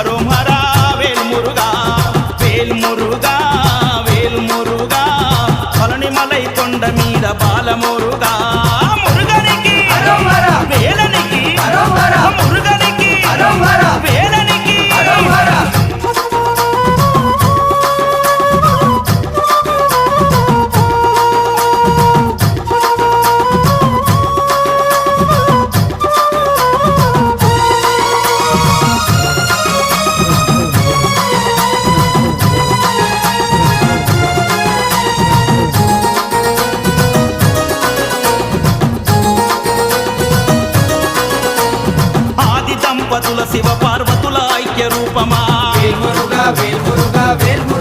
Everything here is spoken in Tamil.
அரோமரா வேல் முருகா வேல் முருகா வேல் முருகா. பாலமுருகா. ఆది శివ పార్వతుల ఐక్య రూపమా? వేల్మురుగా వేల్మురుగా వేల్మురు